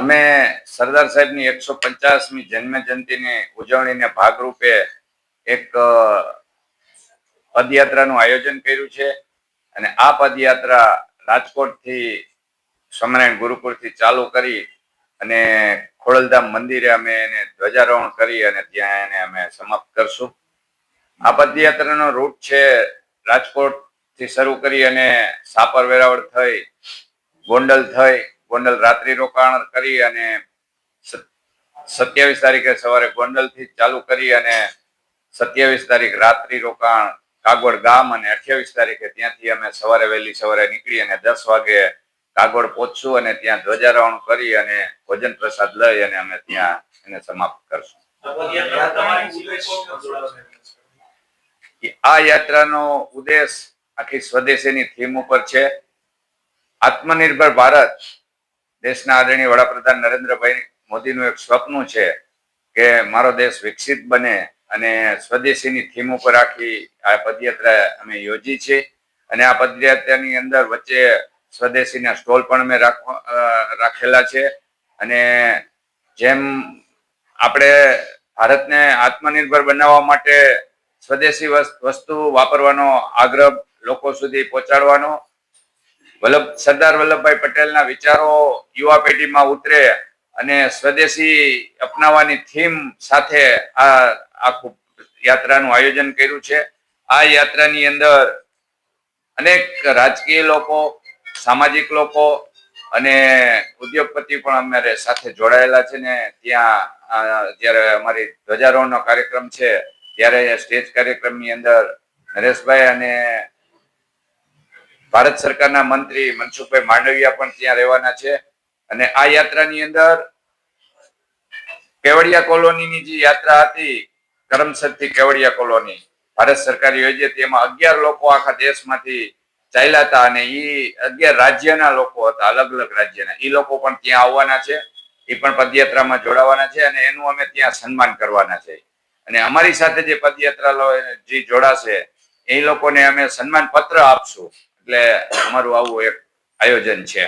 અમે સરદાર સાહેબની એકસો પચાસમી જન્મ જયંતિની ઉજવણીને ભાગરૂપે એક પદયાત્રાનું આયોજન કર્યું છે. અને આ પદયાત્રા રાજકોટથી સ્વામિનારાયણ ગુરુકુળથી ચાલુ કરી અને ખોડલધામ મંદિરે અમે એને ધ્વજારોહણ કરી અને ત્યાં એને અમે સમાપ્ત કરશું. આ પદયાત્રાનો રૂટ છે રાજકોટથી શરૂ કરી અને સાપર વેરાવળ થઈ, ગોંડલ થઈ ગોંડલ રાત્રિ રોકાણ કરી અને સત્યાવીસ તારીખે સવારે ગોંડલથી ચાલુ કરી અને સત્યાવીસ તારીખ રાત્રિ રોકાણ કાગોડ ગામ અને અઠ્યાવીસ તારીખે ત્યાંથી અમે સવારે વહેલી સવારે નીકળી અને દસ વાગે કાગોડ પહોંચશું અને ત્યાં ધ્વજારોહણ કરી અને ભોજન પ્રસાદ લઈ અને અમે ત્યાં એને સમાપ્ત કરશું? આ યાત્રાનો ઉદ્દેશ આખી સ્વદેશીની થીમ ઉપર છે આત્મનિર્ભર ભારત દેશના આદરણીય વડાપ્રધાન નરેન્દ્રભાઈ મોદીનું એક સ્વપ્ન છે કે મારો દેશ વિકસિત બને અને સ્વદેશીની થીમ ઉપર આખી આ પદયાત્રા અમે યોજી છે. અને આ પદયાત્રાની અંદર વચ્ચે સ્વદેશીના સ્ટોલ પણ અમે રાખેલા છે. અને જેમ આપણે ભારતને આત્મનિર્ભર બનાવવા માટે સ્વદેશી વસ- વસ્તુ વાપરવાનો આગ્રહ લોકો સુધી પહોંચાડવાનો વલ્લભ, સરદાર વલ્લભભાઈ પટેલના વિચારો યુવા પેઢીમાં ઉતરે અને સ્વદેશી અપનાવવાની થીમ સાથે આ આખું યાત્રાનું આયોજન કર્યું છે. આ યાત્રાની અંદર અનેક રાજકીય લોકો, સામાજિક લોકો અને ઉદ્યોગપતિ પણ અમારે સાથે જોડાયેલા છે ને ત્યાં જ્યારે અમારી ધ્વજારોહણનો કાર્યક્રમ છે, ત્યારે સ્ટેજ કાર્યક્રમની અંદર નરેશભાઈ અને ભારત સરકારના મંત્રી મનસુખભાઈ માંડવિયા પણ ત્યાં રહેવાના છે. અને આ યાત્રાની અંદર કેવડિયા કોલોનીની જે યાત્રા હતી કરમસદ કેવડિયા કોલોની, ભારત સરકાર યોજે તેમાં અગિયાર લોકો આખા દેશમાંથી ચાલ્યા હતા અને એ અગિયાર રાજ્યના લોકો હતા, અલગ અલગ રાજ્યના. ઈ લોકો પણ ત્યાં આવવાના છે એ પણ પદયાત્રામાં જોડાવાના છે અને એનું અમે ત્યાં સન્માન કરવાના છે. અને અમારી સાથે જે પદયાત્રા જે જોડાશે, એ લોકોને અમે સન્માન પત્ર આપશું. એટલે અમારું આવું એક આયોજન છે.